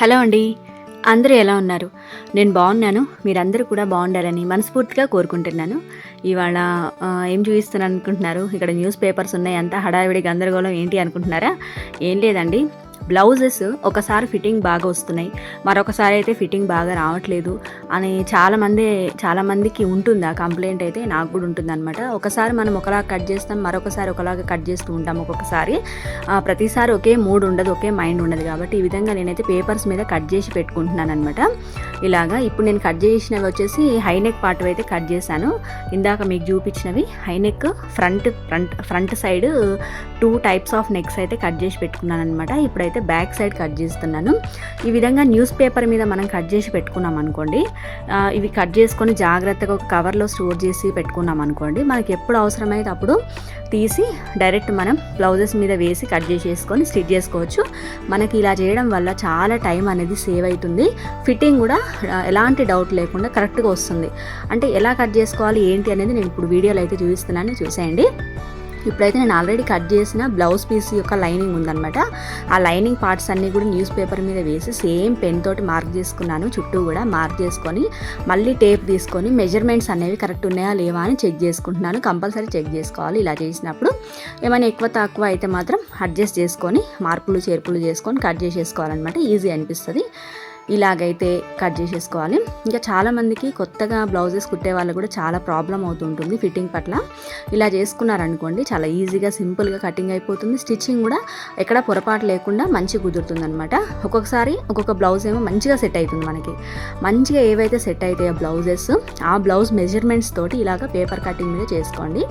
Hello అండి. అందరూ ఎలా ఉన్నారు? నేను బాగున్నాను. మీరందరూ కూడా బాగుండాలని మనస్ఫూర్తిగా కోరుకుంటున్నాను. ఇవాళ ఏం చూపిస్తున్నాను అనుకుంటున్నారు? ఇక్కడ న్యూస్ పేపర్స్ ఉన్నాయి. అంతా హడావిడి గందరగోళం ఏంటి అనుకుంటున్నారా? ఏం లేదండి. బ్లౌజెస్ ఒకసారి ఫిట్టింగ్ బాగా వస్తున్నాయి. మరొకసారి అయితే ఫిట్టింగ్ బాగా రావట్లేదు అని చాలామంది చాలామందికి ఉంటుంది ఆ కంప్లైంట్ అయితే నాకు కూడా ఉంటుంది అనమాట ఒకసారి మనం ఒకలా కట్ చేస్తాం మరొకసారి ఒకలాగా కట్ చేస్తూ ఉంటాం ఒక్కొక్కసారి. ప్రతిసారి ఒకే మూడ్ ఉండదు ఒకే మైండ్ ఉండదు కాబట్టి ఈ విధంగా నేనైతే పేపర్స్ మీద కట్ చేసి పెట్టుకుంటున్నాను అనమాట ఇలాగా ఇప్పుడు నేను కట్ చేసినవి వచ్చేసి హైనెక్ పార్ట్ అయితే కట్ చేశాను. ఇందాక మీకు చూపించినవి high neck front front front side two types of necks అయితే కట్ చేసి పెట్టుకున్నాను అనమాట ఇప్పుడైతే అయితే బ్యాక్ సైడ్ కట్ చేస్తున్నాను. ఈ విధంగా న్యూస్ పేపర్ మీద మనం కట్ చేసి పెట్టుకున్నాం అనుకోండి. ఇవి కట్ చేసుకొని జాగ్రత్తగా ఒక కవర్లో స్టోర్ చేసి పెట్టుకున్నాం అనుకోండి. మనకి ఎప్పుడు అవసరమైతే అప్పుడు తీసి డైరెక్ట్ మనం బ్లౌజెస్ మీద వేసి కట్ చేసేసుకొని స్టిచ్ చేసుకోవచ్చు. మనకి ఇలా చేయడం వల్ల చాలా టైం అనేది సేవ్ అవుతుంది. ఫిట్టింగ్ కూడా ఎలాంటి డౌట్ లేకుండా కరెక్ట్గా వస్తుంది. అంటే ఎలా కట్ చేసుకోవాలి ఏంటి అనేది నేను ఇప్పుడు వీడియోలో అయితే చూపిస్తున్నాను. చూసేయండి. ఇప్పుడైతే నేను ఆల్రెడీ కట్ చేసిన బ్లౌజ్ పీస్ యొక్క లైనింగ్ ఉందనమాట ఆ లైనింగ్ పార్ట్స్ అన్నీ కూడా న్యూస్ పేపర్ మీద వేసి సేమ్ పెన్ తోటి మార్క్ చేసుకున్నాను. చుట్టూ కూడా మార్క్ చేసుకొని మళ్ళీ టేప్ తీసుకొని మెజర్మెంట్స్ అనేవి కరెక్ట్ ఉన్నాయా లేవా అని చెక్ చేసుకుంటున్నాను. కంపల్సరీ చెక్ చేసుకోవాలి ఇలా చేసినప్పుడు. ఏమైనా ఎక్కువ తక్కువ అయితే మాత్రం అడ్జస్ట్ చేసుకొని మార్పులు చేర్పులు చేసుకొని కట్ చేసేసుకోవాలన్నమాట. ఈజీ అనిపిస్తుంది. ఇలాగైతే కట్ చేసేసుకోవాలి. ఇంకా చాలామందికి కొత్తగా బ్లౌజెస్ కుట్టే వాళ్ళు కూడా చాలా ప్రాబ్లం అవుతుంటుంది ఫిట్టింగ్ పట్ల. ఇలా చేసుకున్నారనుకోండి చాలా ఈజీగా సింపుల్గా కటింగ్ అయిపోతుంది. స్టిచ్చింగ్ కూడా ఎక్కడ పొరపాటు లేకుండా మంచిగా కుదురుతుంది అనమాట ఒక్కొక్కసారి ఒక్కొక్క బ్లౌజ్ ఏమో మంచిగా సెట్ అవుతుంది మనకి. మంచిగా ఏవైతే సెట్ అవుతాయో బ్లౌజెస్ ఆ బ్లౌజ్ మెజర్మెంట్స్ తోటి ఇలాగ పేపర్ కటింగ్ మీద చేసుకోండి.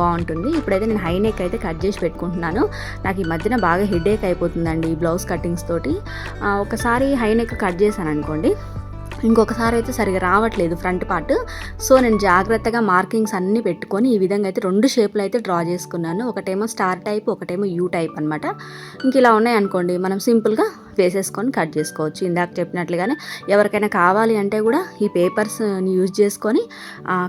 బాగుంటుంది. ఇప్పుడైతే నేను హై నెక్ అయితే కట్ చేసి పెట్టుకుంటున్నాను. నాకు ఈ మధ్యన బాగా హెడేక్ అయిపోతుందండి ఈ బ్లౌజ్ కటింగ్స్ తోటి. ఒకసారి హై నెక్ కట్ కట్ చేశాను అనుకోండి. ఇంకొకసారి అయితే సరిగా రావట్లేదు ఫ్రంట్ పార్ట్. సో నేను జాగ్రత్తగా మార్కింగ్స్ అన్నీ పెట్టుకొని ఈ విధంగా అయితే రెండు షేప్లు అయితే డ్రా చేసుకున్నాను. ఒకటేమో స్టార్ టైప్ ఒకటేమో యూ టైప్ అనమాట ఇంక ఇలా ఉన్నాయి అనుకోండి. మనం సింపుల్గా వేసేసుకొని కట్ చేసుకోవచ్చు. ఇందాక చెప్పినట్లుగానే ఎవరికైనా కావాలి అంటే కూడా ఈ పేపర్స్ని యూజ్ చేసుకొని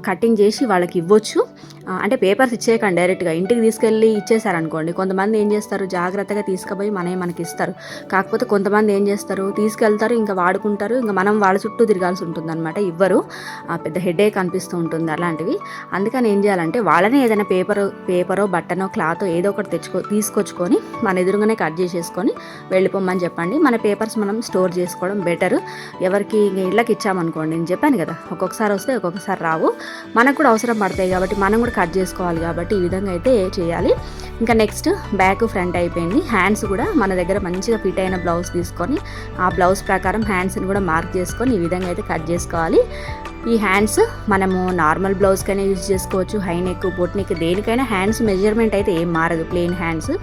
కటింగ్ చేసి వాళ్ళకి ఇవ్వచ్చు. అంటే పేపర్స్ ఇచ్చేయకండి డైరెక్ట్గా ఇంటికి తీసుకెళ్ళి ఇచ్చేసారనుకోండి కొంతమంది ఏం చేస్తారు? జాగ్రత్తగా తీసుకుపోయి మనమే మనకి ఇస్తారు కాకపోతే కొంతమంది ఏం చేస్తారు? తీసుకెళ్తారు ఇంకా వాడుకుంటారు ఇంకా మనం వాళ్ళ చుట్టూ తిరగాల్సి ఉంటుంది అనమాట ఇవ్వరు. ఆ, పెద్ద హెడేక్ అనిపిస్తూ ఉంటుంది అలాంటివి. అందుకని ఏం చేయాలంటే వాళ్ళనే ఏదైనా పేపర్ పేపరో బట్టనో క్లాత్ ఏదో ఒకటి తెచ్చుకో తీసుకొచ్చుకొని మన ఎదురుగానే కట్ చేసేసుకొని వెళ్ళిపోమని చెప్పండి. మన పేపర్స్ మనం స్టోర్ చేసుకోవడం బెటర్ ఎవరికి ఇంక ఇళ్ళకి ఇచ్చామనుకోండి నేను చెప్పాను కదా ఒక్కొక్కసారి వస్తే ఒక్కొక్కసారి రావు. మనకు కూడా అవసరం పడతాయి కాబట్టి మనం కూడా కట్ చేసుకోవాలి కాబట్టి ఈ విధంగా అయితే చేయాలి. ఇంకా నెక్స్ట్ బ్యాక్ ఫ్రంట్ అయిపోయింది. హ్యాండ్స్ కూడా మన దగ్గర మంచిగా ఫిట్ అయిన బ్లౌజ్ తీసుకొని ఆ బ్లౌజ్ ప్రకారం హ్యాండ్స్ని కూడా మార్క్ చేసుకొని ఈ విధంగా అయితే కట్ చేసుకోవాలి. ఈ హ్యాండ్స్ మనము నార్మల్ బ్లౌజ్కైనా యూజ్ చేసుకోవచ్చు. హై నెక్ బొట్ నెక్ దేనికైనా హ్యాండ్స్ మెజర్మెంట్ అయితే ఏం మారదు. ప్లెయిన్ హ్యాండ్స్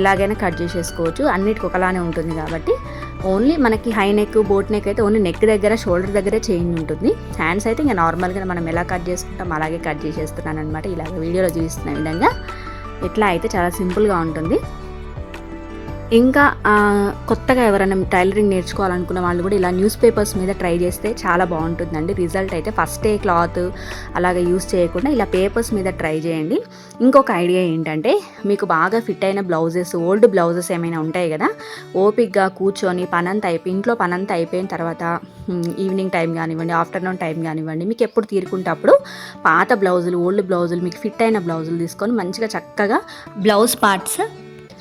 ఎలాగైనా కట్ చేసేసుకోవచ్చు. అన్నిటికి ఒకలానే ఉంటుంది కాబట్టి ఓన్లీ మనకి హై నెక్ బోట్ నెక్ అయితే ఓన్లీ నెక్ దగ్గర షోల్డర్ దగ్గరే చేంజ్ ఉంటుంది. హ్యాండ్స్ అయితే ఇంకా నార్మల్గా మనం ఎలా కట్ చేసుకుంటాం అలాగే కట్ చేసేస్తున్నాను అనమాట ఇలాగ వీడియోలో చూపిస్తున్న విధంగా. ఇట్లా అయితే చాలా సింపుల్గా ఉంటుంది. ఇంకా కొత్తగా ఎవరైనా టైలరింగ్ నేర్చుకోవాలనుకున్న వాళ్ళు కూడా ఇలా న్యూస్ పేపర్స్ మీద ట్రై చేస్తే చాలా బాగుంటుందండి. రిజల్ట్ అయితే ఫస్ట్ ఏ క్లాత్ అలాగే యూస్ చేయకుండా ఇలా పేపర్స్ మీద ట్రై చేయండి. ఇంకొక ఐడియా ఏంటంటే మీకు బాగా ఫిట్ అయిన బ్లౌజెస్ ఓల్డ్ బ్లౌజెస్ ఏమైనా ఉంటాయి కదా ఓపిక్గా కూర్చొని పనంతా అయిపోయి ఇంట్లో పనంతా అయిపోయిన తర్వాత ఈవినింగ్ టైం కానివ్వండి ఆఫ్టర్నూన్ టైం కానివ్వండి మీకు ఎప్పుడు తీరుకుంటే అప్పుడు పాత బ్లౌజులు ఓల్డ్ బ్లౌజులు మీకు ఫిట్ అయిన బ్లౌజులు తీసుకొని మంచిగా చక్కగా బ్లౌజ్ పార్ట్స్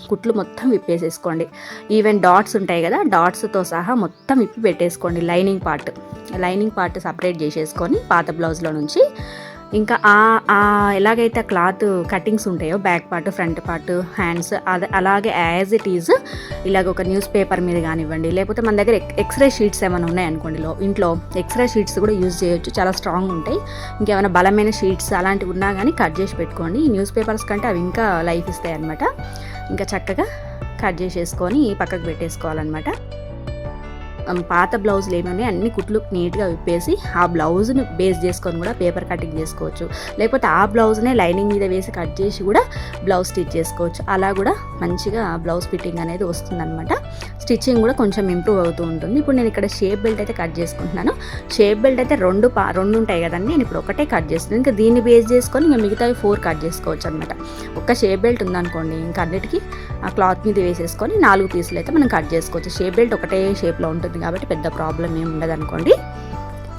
కుట్లు మొత్తం విప్పేసేసుకోండి. ఈవెన్ డాట్స్ ఉంటాయి కదా డాట్స్తో సహా మొత్తం విప్పి పెట్టేసుకోండి lining part. Lining part separate చేసేసుకొని పాత బ్లౌజ్లో నుంచి. ఇంకా ఆ ఆ ఎలాగైతే క్లాత్ కటింగ్స్ ఉంటాయో back part front part hands అది అలాగే యాజ్ ఇట్ ఈజ్ ఇలాగ ఒక న్యూస్ పేపర్ మీద కానివ్వండి లేకపోతే మన దగ్గర ఎక్స్రే షీట్స్ ఏమైనా ఉన్నాయనుకోండి లో ఇంట్లో ఎక్స్రే షీట్స్ కూడా యూజ్ చేయొచ్చు చాలా స్ట్రాంగ్ ఉంటాయి. ఇంకేమైనా బలమైన షీట్స్ అలాంటివి ఉన్నా కానీ కట్ చేసి పెట్టుకోండి. ఈ న్యూస్ పేపర్స్ కంటే అవి ఇంకా లైఫ్ ఇస్తాయి అనమాట ఇంకా చక్కగా కట్ చేసేసుకొని పక్కకు పెట్టేసుకోవాలన్నమాట. పాత బ్లౌజులు ఏమేమి అన్ని కుట్లు నీట్గా విప్పేసి ఆ బ్లౌజ్ను బేస్ చేసుకొని కూడా పేపర్ కటింగ్ చేసుకోవచ్చు. లేకపోతే ఆ బ్లౌజ్నే లైనింగ్ మీద వేసి కట్ చేసి కూడా బ్లౌజ్ స్టిచ్ చేసుకోవచ్చు. అలా కూడా మంచిగా బ్లౌజ్ ఫిట్టింగ్ అనేది వస్తుందన్నమాట. స్టిచ్చింగ్ కూడా కొంచెం ఇంప్రూవ్ అవుతూ ఉంటుంది. ఇప్పుడు నేను ఇక్కడ షేప్ బెల్ట్ అయితే కట్ చేసుకుంటున్నాను. షేప్ బెల్ట్ అయితే రెండు పా రెండు ఉంటాయి కదండి. నేను ఇప్పుడు ఒకటే కట్ చేస్తున్నాను. ఇంకా దీన్ని బేస్ చేసుకొని ఇంకా మిగతావి ఫోర్ కట్ చేసుకోవచ్చు అనమాట ఒక్క షేప్ బెల్ట్ ఉందనుకోండి ఇంకా అన్నిటికీ ఆ క్లాత్ మీద వేసేసుకొని నాలుగు పీసులు అయితే మనం కట్ చేసుకోవచ్చు. షేప్ బెల్ట్ ఒకటే షేప్లో ఉంటుంది. ఉంటుంది కాబట్టి పెద్ద ప్రాబ్లం ఏమి ఉండదు అనుకోండి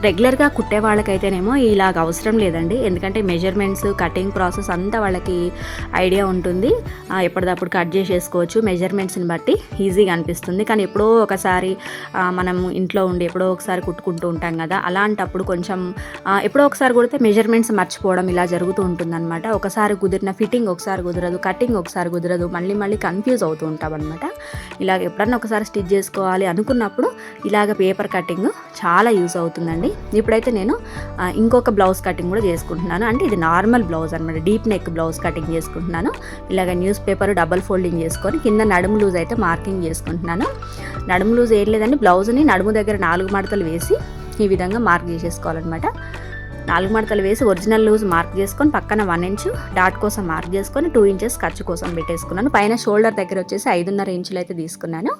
రెగ్యులర్గా కుట్టే వాళ్ళకైతేనేమో ఇలాగ అవసరం లేదండి. ఎందుకంటే మెజర్మెంట్స్ కటింగ్ ప్రాసెస్ అంతా వాళ్ళకి ఐడియా ఉంటుంది. ఎప్పటిదప్పుడు కట్ చేసేసుకోవచ్చు. మెజర్మెంట్స్ని బట్టి ఈజీగా అనిపిస్తుంది. కానీ ఎప్పుడో ఒకసారి మనం ఇంట్లో ఉండి ఎప్పుడో ఒకసారి కుట్టుకుంటూ ఉంటాం కదా అలాంటప్పుడు కొంచెం ఎప్పుడో ఒకసారి కుడితే మెజర్మెంట్స్ మర్చిపోవడం ఇలా జరుగుతూ ఉంటుందన్నమాట. ఒకసారి కుదిరిన ఫిట్టింగ్ ఒకసారి కుదరదు కటింగ్ ఒకసారి కుదరదు మళ్ళీ మళ్ళీ కన్ఫ్యూజ్ అవుతూ ఉంటాం అనమాట ఇలాగ ఎప్పుడన్నా ఒకసారి స్టిచ్ చేసుకోవాలి అనుకున్నప్పుడు ఇలాగ పేపర్ కటింగ్ చాలా యూజ్ అవుతుందండి. ఇప్పుడైతే నేను ఇంకొక బ్లౌజ్ కటింగ్ కూడా చేసుకుంటున్నాను. అంటే ఇది నార్మల్ బ్లౌజ్ అనమాట డీప్ నెక్ బ్లౌజ్ కటింగ్ చేసుకుంటున్నాను. ఇలాగ న్యూస్ పేపర్ డబల్ ఫోల్డింగ్ చేసుకొని కింద నడుము లూజ్ అయితే మార్కింగ్ చేసుకుంటున్నాను. నడుము లూజ్ ఏం లేదండి బ్లౌజ్ని నడుము దగ్గర నాలుగు మడతలు వేసి ఈ విధంగా మార్క్ చేసేసుకోవాలన్నమాట. నాలుగు మడతలు వేసి ఒరిజినల్ లూజ్ మార్క్ చేసుకొని పక్కన వన్ ఇంచ్ డాట్ కోసం మార్క్ చేసుకొని టూ ఇంచెస్ ఖర్చు కోసం పెట్టేసుకున్నాను. పైన షోల్డర్ దగ్గర వచ్చేసి ఐదున్నర ఇంచులు అయితే తీసుకున్నాను.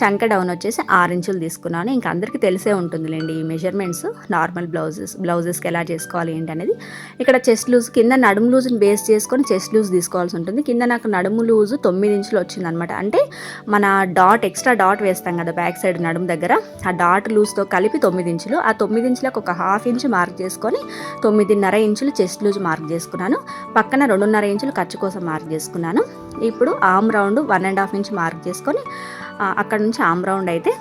చంక డౌన్ వచ్చేసి ఆరు ఇంచులు తీసుకున్నాను. ఇంకా అందరికీ తెలిసే ఉంటుందిలేండి ఈ మెజర్మెంట్స్ నార్మల్ బ్లౌజెస్ బ్లౌజెస్కి ఎలా చేసుకోవాలి ఏంటి అనేది. ఇక్కడ చెస్ట్ లూజ్ కింద నడుము లూజ్ని బేస్ చేసుకొని చెస్ట్ లూజ్ తీసుకోవాల్సి ఉంటుంది. కింద నాకు నడుము లూజ్ తొమ్మిది ఇంచులు వచ్చిందనమాట అంటే మన డాట్ ఎక్స్ట్రా డాట్ వేస్తాం కదా బ్యాక్ సైడ్ నడుము దగ్గర. ఆ డాట్ లూజ్తో కలిపి తొమ్మిది ఇంచులు. ఆ తొమ్మిది ఇంచులకు ఒక హాఫ్ ఇంచ్ మార్క్ చేసుకొని తొమ్మిదిన్నర ఇంచులు చెస్ట్ లూజ్ మార్క్ చేసుకున్నాను. పక్కన రెండున్నర ఇంచులు ఖర్చు కోసం మార్క్ చేసుకున్నాను. ఇప్పుడు arm round one and half inch mark చేసుకొని అక్కడ నుంచి ఆమ్ రౌండ్ అయితే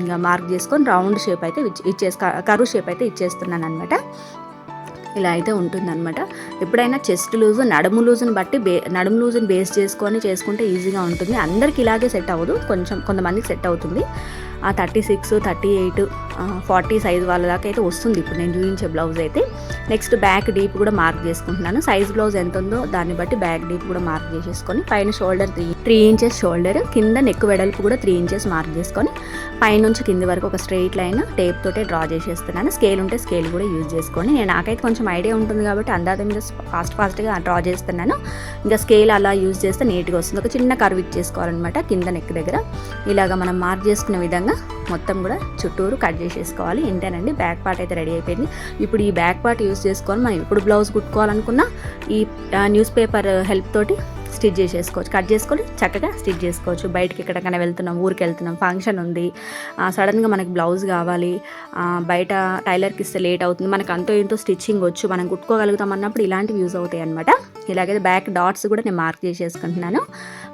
ఇంకా మార్క్ చేసుకొని రౌండ్ షేప్ అయితే ఇచ్చేసి కరువు షేప్ అయితే ఇచ్చేస్తున్నాను అనమాట ఇలా అయితే ఉంటుందన్నమాట. ఎప్పుడైనా చెస్ట్ లూజ్ నడుము లూజ్ని బట్టి బే నడుము లూజ్ని బేస్ చేసుకొని చేసుకుంటే ఈజీగా ఉంటుంది. అందరికి ఇలాగే సెట్ అవ్వదు. కొంచెం కొంతమందికి సెట్ అవుతుంది. ఆ thirty six thirty eight forty size వాళ్ళ దాకా అయితే వస్తుంది. ఇప్పుడు నేను చూపించే బ్లౌజ్ అయితే. నెక్స్ట్ బ్యాక్ డీప్ కూడా మార్క్ చేసుకుంటున్నాను. సైజ్ బ్లౌజ్ ఎంత ఉందో దాన్ని బట్టి బ్యాక్ డీప్ కూడా మార్క్ చేసేసుకొని పైన shoulder three three inches shoulder కింద నెక్ వెడల్పు కూడా త్రీ ఇంచెస్ మార్క్ చేసుకొని పైనుంచి కింది వరకు ఒక స్ట్రెయిట్ లైన్ టేప్ తోటే డ్రా చేసేస్తున్నాను. స్కేల్ ఉంటే స్కేల్ కూడా యూజ్ చేసుకొని నేను నాకైతే కొంచెం ఐడియా ఉంటుంది కాబట్టి అందాద మీద ఫాస్ట్ ఫాస్ట్గా డ్రా చేస్తున్నాను. ఇంకా స్కేల్ అలా యూజ్ చేస్తే నీట్గా వస్తుంది. ఒక చిన్న కర్వ్ ఇచ్చేసుకోవాలన్నమాట కింద నెక్ దగ్గర. ఇలాగ మనం మార్క్ చేసుకునే విధంగా మొత్తం కూడా చుట్టూరు కట్ చేసేసుకోవాలి. ఇంతేనండి. బ్యాక్ పార్ట్ అయితే రెడీ అయిపోయింది. ఇప్పుడు ఈ బ్యాక్ పార్ట్ యూజ్ చేసుకొని మనం ఇప్పుడు బ్లౌజ్ కుట్టుకోవాలనుకున్న ఈ న్యూస్ పేపర్ హెల్ప్ తోటి స్టిచ్ చేసేసుకోవచ్చు. కట్ చేసుకొని చక్కగా స్టిచ్ చేసుకోవచ్చు. బయటకి ఎక్కడికైనా వెళ్తున్నాం ఊరికి వెళ్తున్నాం ఫంక్షన్ ఉంది. సడన్గా మనకి బ్లౌజ్ కావాలి. బయట టైలర్కి ఇస్తే లేట్ అవుతుంది. మనకు అంతో ఇంతో స్టిచ్చింగ్ వచ్చు. మనం కుట్టుకోగలుగుతాం అన్నప్పుడు ఇలాంటివి యూజ్ అవుతాయి అనమాట ఇలాగైతే బ్యాక్ డాట్స్ కూడా నేను మార్క్ చేసేసుకుంటున్నాను.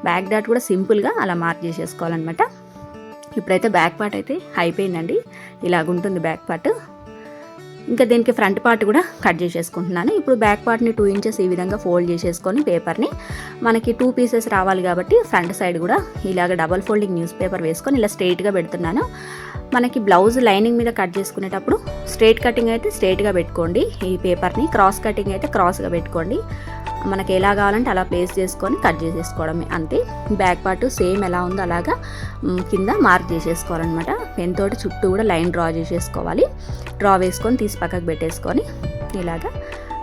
బ్యాక్ డాట్ కూడా సింపుల్గా అలా మార్క్ చేసేసుకోవాలన్నమాట. ఇప్పుడైతే బ్యాక్ పార్ట్ అయితే అయిపోయిందండి. ఇలాగుంటుంది బ్యాక్ పార్ట్. ఇంకా దీనికి ఫ్రంట్ పార్ట్ కూడా కట్ చేసేసుకుంటున్నాను. ఇప్పుడు బ్యాక్ పార్ట్ని టూ ఇంచెస్ ఈ విధంగా ఫోల్డ్ చేసేసుకొని పేపర్ని మనకి టూ పీసెస్ రావాలి కాబట్టి ఫ్రంట్ సైడ్ కూడా ఇలాగ డబల్ ఫోల్డింగ్ న్యూస్ పేపర్ వేసుకొని ఇలా స్ట్రైట్గా పెడుతున్నాను. మనకి బ్లౌజ్ లైనింగ్ మీద కట్ చేసుకునేటప్పుడు స్ట్రైట్ కటింగ్ అయితే స్ట్రైట్గా పెట్టుకోండి. ఈ పేపర్ని క్రాస్ కటింగ్ అయితే క్రాస్గా పెట్టుకోండి. మనకి ఎలా కావాలంటే అలా ప్లేస్ చేసుకొని కట్ చేసేసుకోవడమే. అంతే. బ్యాక్ పార్ట్ సేమ్ ఎలా ఉందో అలాగా కింద మార్క్ చేసేసుకోవాలన్నమాట. పెన్ తోటి చుట్టూ కూడా లైన్ డ్రా చేసేసుకోవాలి. డ్రా వేసుకొని తీసి పక్కకు పెట్టేసుకొని ఇలాగా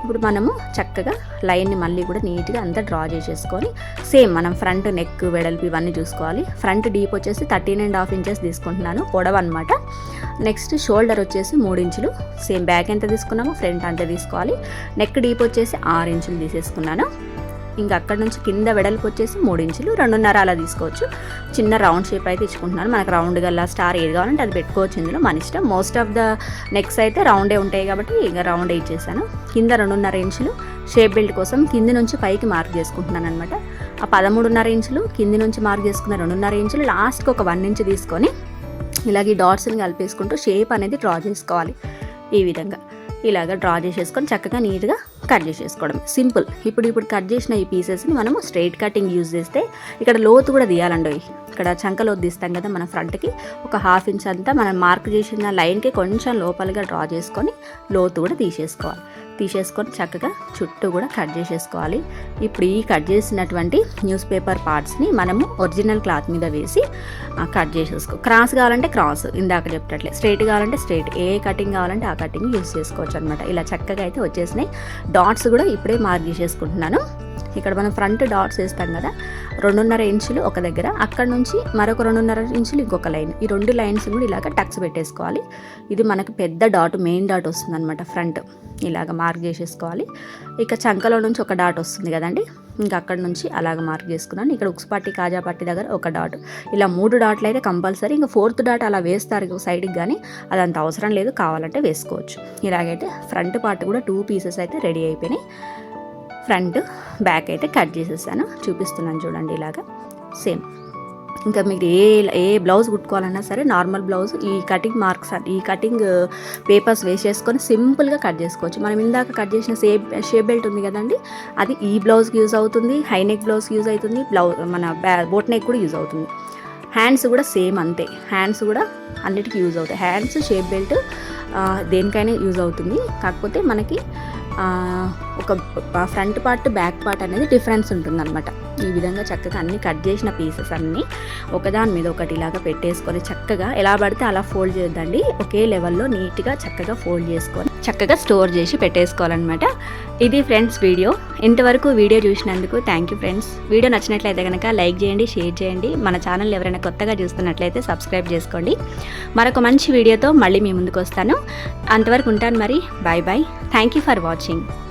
ఇప్పుడు మనము చక్కగా లైన్ని మళ్ళీ కూడా నీట్గా అంతా డ్రా చేసేసుకొని సేమ్ మనం ఫ్రంట్ నెక్ వెడల్పు ఇవన్నీ చూసుకోవాలి. ఫ్రంట్ డీప్ వచ్చేసి థర్టీన్ అండ్ హాఫ్ ఇంచెస్ తీసుకుంటున్నాను. పొడవ అనమాట నెక్స్ట్ షోల్డర్ వచ్చేసి మూడు ఇంచులు. సేమ్ బ్యాక్ ఎంత తీసుకున్నామో ఫ్రంట్ అంతే తీసుకోవాలి. నెక్ డీప్ వచ్చేసి ఆరు ఇంచులు తీసేసుకున్నాను. ఇంకా అక్కడ నుంచి కింద వెడల్పు వచ్చేసి మూడు ఇంచులు రెండున్నర అలా తీసుకోవచ్చు. చిన్న రౌండ్ షేప్ అయితే ఇచ్చుకుంటున్నాను. మనకు రౌండ్ గల్లా స్టార్ ఏది కావాలంటే అది పెట్టుకోవచ్చు ఇందులో. మన ఇష్టం. మోస్ట్ ఆఫ్ ద నెక్స్ అయితే రౌండే ఉంటాయి కాబట్టి ఇంకా రౌండే ఇచ్చేసాను. కింద రెండున్నర ఇంచులు. షేప్ బెల్ట్ కోసం కింది నుంచి పైకి మార్క్ చేసుకుంటున్నాను అనమాట ఆ పదమూడున్నర ఇంచులు కింది నుంచి మార్క్ చేసుకున్న రెండున్నర ఇంచులు లాస్ట్కి ఒక వన్ ఇంచ్ తీసుకొని ఇలాగే డాట్స్ని కలిపేసుకుంటూ షేప్ అనేది డ్రా చేసుకోవాలి. ఈ విధంగా. ఇలాగ డ్రా చేసేసుకొని చక్కగా నీట్గా కట్ చేసేసుకోవడం. సింపుల్. ఇప్పుడు ఇప్పుడు కట్ చేసిన ఈ పీసెస్ని మనము స్ట్రైట్ కటింగ్ యూజ్ చేస్తే ఇక్కడ లోతు కూడా తీయాలండి. ఇక్కడ చంక లోతు తీస్తాం కదా మన ఫ్రంట్కి. ఒక హాఫ్ ఇంచ్ అంతా మనం మార్క్ చేసిన లైన్కి కొంచెం లోపలిగా డ్రా చేసుకొని లోతు కూడా తీసేసుకోవాలి. తీసేసుకొని చక్కగా చుట్టూ కూడా కట్ చేసేసుకోవాలి. ఇప్పుడు ఈ కట్ చేసినటువంటి న్యూస్ పేపర్ పార్ట్స్ని మనము ఒరిజినల్ క్లాత్ మీద వేసి కట్ చేసేసుకో క్రాస్ కావాలంటే క్రాస్ ఇందాక చెప్పినట్లే. స్ట్రైట్ కావాలంటే స్ట్రైట్ ఏ కటింగ్ కావాలంటే ఆ కటింగ్ యూస్ చేసుకోవచ్చు అనమాట ఇలా చక్కగా అయితే వచ్చేసినాయి. డాట్స్ కూడా ఇప్పుడే మార్క్ చేసేసుకుంటున్నాను. ఇక్కడ మనం ఫ్రంట్ డాట్స్ వేస్తాం కదా రెండున్నర ఇంచులు ఒక దగ్గర. అక్కడ నుంచి మరొక రెండున్నర ఇంచులు ఇంకొక లైన్. ఈ రెండు లైన్స్ కూడా ఇలాగ టక్స్ పెట్టేసుకోవాలి. ఇది మనకు పెద్ద డాట్ మెయిన్ డాట్ వస్తుంది అనమాట ఫ్రంట్. ఇలాగ మార్క్ చేసేసుకోవాలి. ఇక చంకలో నుంచి ఒక డాట్ వస్తుంది కదండి. ఇంకా అక్కడ నుంచి అలాగ మార్క్ చేసుకున్నాను. ఇక్కడ ఉక్స్ పట్టి కాజా పట్టి దగ్గర ఒక డాట్. ఇలా మూడు డాట్లు అయితే కంపల్సరీ. ఇంకా ఫోర్త్ డాట్ అలా వేస్తారు సైడ్కి కానీ అదంత అవసరం లేదు. కావాలంటే వేసుకోవచ్చు. ఇలాగైతే ఫ్రంట్ పార్ట్ కూడా టూ పీసెస్ అయితే రెడీ అయిపోయినాయి. ఫ్రంట్ బ్యాక్ అయితే కట్ చేసేసాను. చూపిస్తున్నాను చూడండి ఇలాగా. సేమ్. ఇంకా మీరు ఏ ఏ బ్లౌజ్ కుట్టుకోవాలన్నా సరే నార్మల్ బ్లౌజ్ ఈ కటింగ్ మార్క్స్ ఈ కటింగ్ పేపర్స్ వేసేసుకొని సింపుల్గా కట్ చేసుకోవచ్చు. మనం ఇందాక కట్ చేసిన సేప్ షేప్ బెల్ట్ ఉంది కదండి అది ఈ బ్లౌజ్కి యూజ్ అవుతుంది హై నెక్ బ్లౌజ్కి యూజ్ అవుతుంది బ్లౌజ్ మన బ్యా బోట్ నెక్ కూడా యూజ్ అవుతుంది. హ్యాండ్స్ కూడా సేమ్ అంతే. హ్యాండ్స్ కూడా అన్నిటికీ యూజ్ అవుతాయి. హ్యాండ్స్ షేప్ బెల్ట్ దేనికైనా యూజ్ అవుతుంది. కాకపోతే మనకి ఒక ఫ్రంట్ పార్ట్ బ్యాక్ పార్ట్ అనేది డిఫరెన్స్ ఉంటుందన్నమాట. ఈ విధంగా చక్కగా అన్ని కట్ చేసిన పీసెస్ అన్నీ ఒకదాని మీద ఒకటి ఇలాగా పెట్టేసుకొని చక్కగా ఎలా పడితే అలా ఫోల్డ్ చేయొద్దండి ఒకే లెవెల్లో నీట్గా చక్కగా ఫోల్డ్ చేసుకొని చక్కగా స్టోర్ చేసి పెట్టేసుకోవాలన్నమాట. ఇది ఫ్రెండ్స్ వీడియో. ఇంతవరకు వీడియో చూసినందుకు థ్యాంక్ యూ ఫ్రెండ్స్ వీడియో నచ్చినట్లయితే కనుక లైక్ చేయండి షేర్ చేయండి. మన ఛానల్ ఎవరైనా కొత్తగా చూస్తున్నట్లయితే సబ్స్క్రైబ్ చేసుకోండి. మరొక మంచి వీడియోతో మళ్ళీ మీ ముందుకు వస్తాను. అంతవరకు ఉంటాను మరి. Bye bye thank you for watching